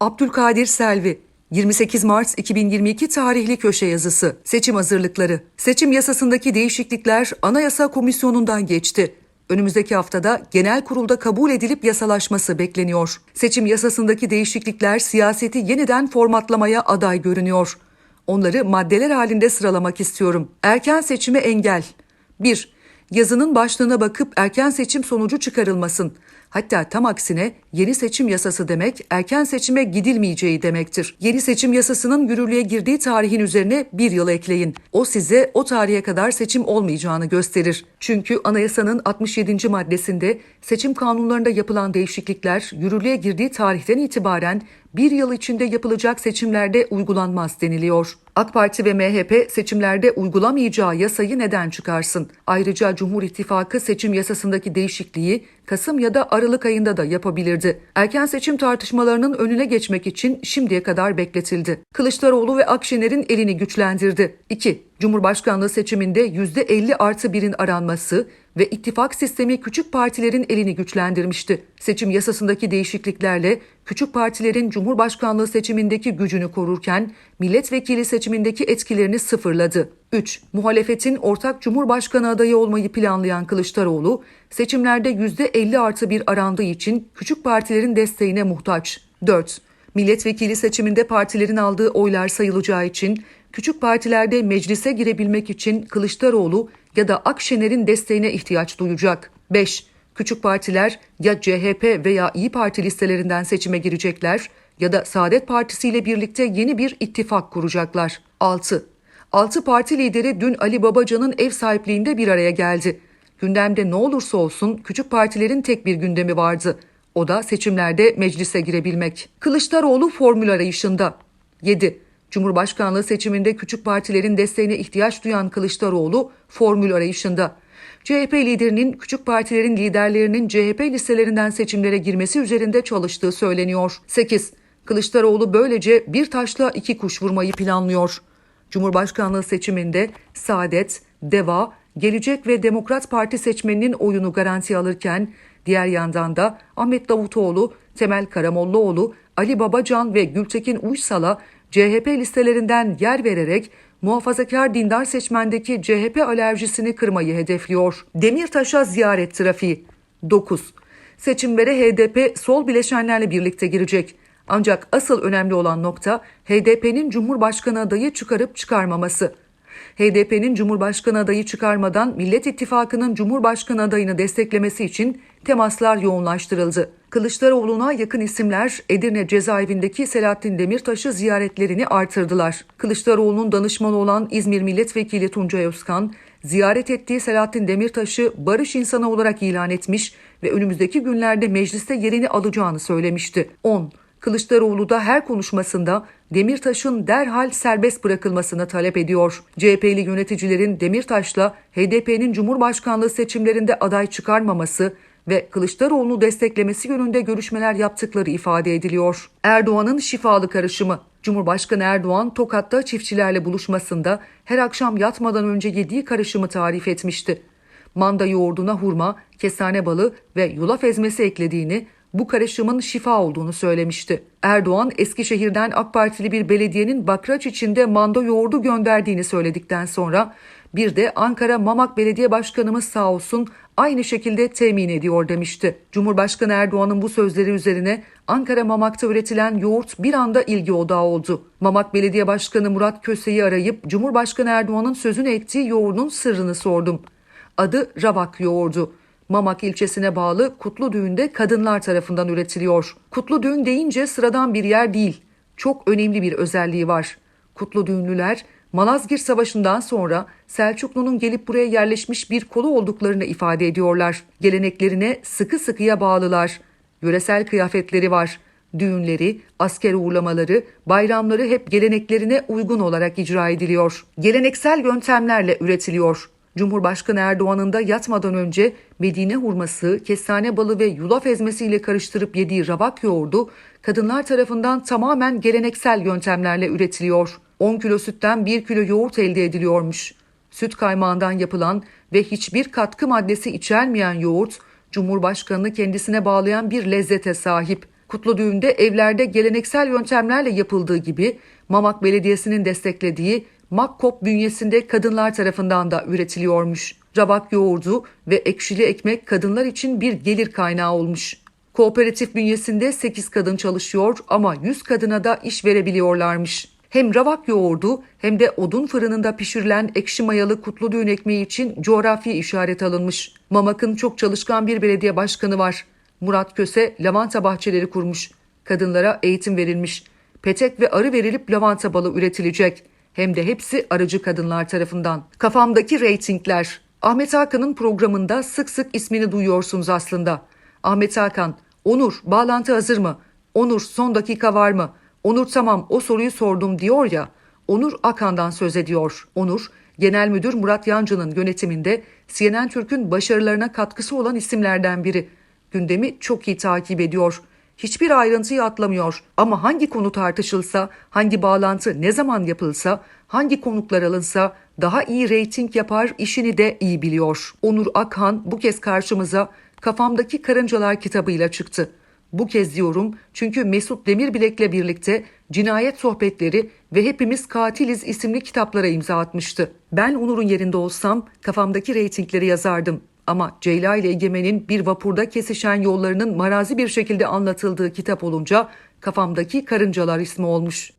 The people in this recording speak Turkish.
Abdülkadir Selvi 28 Mart 2022 tarihli köşe yazısı. Seçim hazırlıkları. Seçim yasasındaki değişiklikler Anayasa Komisyonu'ndan geçti. Önümüzdeki haftada genel kurulda kabul edilip yasalaşması bekleniyor. Seçim yasasındaki değişiklikler siyaseti yeniden formatlamaya aday görünüyor. Onları maddeler halinde sıralamak istiyorum. Erken seçime engel. 1. Yazının başlığına bakıp erken seçim sonucu çıkarılmasın. Hatta tam aksine yeni seçim yasası demek erken seçime gidilmeyeceği demektir. Yeni seçim yasasının yürürlüğe girdiği tarihin üzerine bir yıl ekleyin. O size o tarihe kadar seçim olmayacağını gösterir. Çünkü anayasanın 67. maddesinde seçim kanunlarında yapılan değişiklikler yürürlüğe girdiği tarihten itibaren bir yıl içinde yapılacak seçimlerde uygulanmaz deniliyor. AK Parti ve MHP seçimlerde uygulamayacağı yasayı neden çıkarsın? Ayrıca Cumhur İttifakı seçim yasasındaki değişikliği Kasım ya da Aralık ayında da yapabilirdi. Erken seçim tartışmalarının önüne geçmek için şimdiye kadar bekletildi. Kılıçdaroğlu ve Akşener'in elini güçlendirdi. 2. Cumhurbaşkanlığı seçiminde %50 artı birin aranması ve ittifak sistemi küçük partilerin elini güçlendirmişti. Seçim yasasındaki değişikliklerle küçük partilerin Cumhurbaşkanlığı seçimindeki gücünü korurken milletvekili seçimindeki etkilerini sıfırladı. 3. Muhalefetin ortak Cumhurbaşkanı adayı olmayı planlayan Kılıçdaroğlu, seçimlerde %50 artı bir arandığı için küçük partilerin desteğine muhtaç. 4. Milletvekili seçiminde partilerin aldığı oylar sayılacağı için küçük partilerde meclise girebilmek için Kılıçdaroğlu ya da Akşener'in desteğine ihtiyaç duyacak. 5. Küçük partiler ya CHP veya İyi Parti listelerinden seçime girecekler ya da Saadet Partisi ile birlikte yeni bir ittifak kuracaklar. 6. Altı parti lideri dün Ali Babacan'ın ev sahipliğinde bir araya geldi. Gündemde ne olursa olsun küçük partilerin tek bir gündemi vardı. O da seçimlerde meclise girebilmek. Kılıçdaroğlu formül arayışında. 7. Cumhurbaşkanlığı seçiminde küçük partilerin desteğine ihtiyaç duyan Kılıçdaroğlu formül arayışında. CHP liderinin küçük partilerin liderlerinin CHP listelerinden seçimlere girmesi üzerinde çalıştığı söyleniyor. 8. Kılıçdaroğlu böylece bir taşla iki kuş vurmayı planlıyor. Cumhurbaşkanlığı seçiminde Saadet, Deva, Gelecek ve Demokrat Parti seçmeninin oyunu garanti alırken diğer yandan da Ahmet Davutoğlu, Temel Karamollaoğlu, Ali Babacan ve Gültekin Uysal'a CHP listelerinden yer vererek muhafazakar dindar seçmendeki CHP alerjisini kırmayı hedefliyor. Demirtaş'a ziyaret trafiği 9. Seçimlere HDP sol bileşenlerle birlikte girecek. Ancak asıl önemli olan nokta HDP'nin Cumhurbaşkanı adayı çıkarıp çıkarmaması. HDP'nin Cumhurbaşkanı adayı çıkarmadan Millet İttifakı'nın Cumhurbaşkanı adayını desteklemesi için temaslar yoğunlaştırıldı. Kılıçdaroğlu'na yakın isimler Edirne cezaevindeki Selahattin Demirtaş'ı ziyaretlerini artırdılar. Kılıçdaroğlu'nun danışmanı olan İzmir Milletvekili Tuncay Özkan, ziyaret ettiği Selahattin Demirtaş'ı barış insanı olarak ilan etmiş ve önümüzdeki günlerde mecliste yerini alacağını söylemişti. 10. Kılıçdaroğlu da her konuşmasında Demirtaş'ın derhal serbest bırakılmasını talep ediyor. CHP'li yöneticilerin Demirtaş'la HDP'nin Cumhurbaşkanlığı seçimlerinde aday çıkarmaması ve Kılıçdaroğlu'nu desteklemesi yönünde görüşmeler yaptıkları ifade ediliyor. Erdoğan'ın şifalı karışımı Cumhurbaşkanı Erdoğan Tokat'ta çiftçilerle buluşmasında her akşam yatmadan önce yediği karışımı tarif etmişti. Manda yoğurduna hurma, kestane balı ve yulaf ezmesi eklediğini, bu karışımın şifa olduğunu söylemişti. Erdoğan Eskişehir'den AK Partili bir belediyenin bakraç içinde manda yoğurdu gönderdiğini söyledikten sonra bir de Ankara Mamak Belediye Başkanımız sağ olsun aynı şekilde temin ediyor demişti. Cumhurbaşkanı Erdoğan'ın bu sözleri üzerine Ankara Mamak'ta üretilen yoğurt bir anda ilgi odağı oldu. Mamak Belediye Başkanı Murat Köse'yi arayıp Cumhurbaşkanı Erdoğan'ın sözünü ettiği yoğurdun sırrını sordum. Adı Ravak yoğurdu. Mamak ilçesine bağlı Kutlu Düğün'de kadınlar tarafından üretiliyor. Kutlu Düğün deyince sıradan bir yer değil. Çok önemli bir özelliği var. Kutlu Düğünlüler Malazgirt Savaşı'ndan sonra Selçuklu'nun gelip buraya yerleşmiş bir kolu olduklarını ifade ediyorlar. Geleneklerine sıkı sıkıya bağlılar. Yöresel kıyafetleri var. Düğünleri, asker uğurlamaları, bayramları hep geleneklerine uygun olarak icra ediliyor. Geleneksel yöntemlerle üretiliyor. Cumhurbaşkanı Erdoğan'ın da yatmadan önce Medine hurması, kestane balı ve yulaf ezmesiyle karıştırıp yediği rabak yoğurdu kadınlar tarafından tamamen geleneksel yöntemlerle üretiliyor. 10 kilo sütten 1 kilo yoğurt elde ediliyormuş. Süt kaymağından yapılan ve hiçbir katkı maddesi içermeyen yoğurt, Cumhurbaşkanını kendisine bağlayan bir lezzete sahip. Kutlu düğünde evlerde geleneksel yöntemlerle yapıldığı gibi Mamak Belediyesi'nin desteklediği Makkop bünyesinde kadınlar tarafından da üretiliyormuş. Rabak yoğurdu ve ekşili ekmek kadınlar için bir gelir kaynağı olmuş. Kooperatif bünyesinde 8 kadın çalışıyor ama 100 kadına da iş verebiliyorlarmış. Hem ravak yoğurdu hem de odun fırınında pişirilen ekşi mayalı kutlu düğün ekmeği için coğrafi işaret alınmış. Mamak'ın çok çalışkan bir belediye başkanı var. Murat Köse lavanta bahçeleri kurmuş. Kadınlara eğitim verilmiş. Petek ve arı verilip lavanta balı üretilecek. Hem de hepsi aracı kadınlar tarafından. Kafamdaki reytingler. Ahmet Hakan'ın programında sık sık ismini duyuyorsunuz aslında. Ahmet Hakan, Onur bağlantı hazır mı? Onur son dakika var mı? Onur tamam o soruyu sordum diyor ya. Onur Akan'dan söz ediyor. Onur, Genel Müdür Murat Yancı'nın yönetiminde CNN Türk'ün başarılarına katkısı olan isimlerden biri. Gündemi çok iyi takip ediyor. Hiçbir ayrıntıyı atlamıyor ama hangi konu tartışılsa, hangi bağlantı ne zaman yapılsa, hangi konuklar alınsa daha iyi reyting yapar işini de iyi biliyor. Onur Akhan bu kez karşımıza Kafamdaki Karıncalar kitabıyla çıktı. Bu kez diyorum çünkü Mesut Demirbilek'le birlikte Cinayet Sohbetleri ve Hepimiz Katiliz isimli kitaplara imza atmıştı. Ben Onur'un yerinde olsam kafamdaki reytingleri yazardım. Ama Ceyla ile Egemen'in bir vapurda kesişen yollarının marazi bir şekilde anlatıldığı kitap olunca kafamdaki Karıncalar ismi olmuş.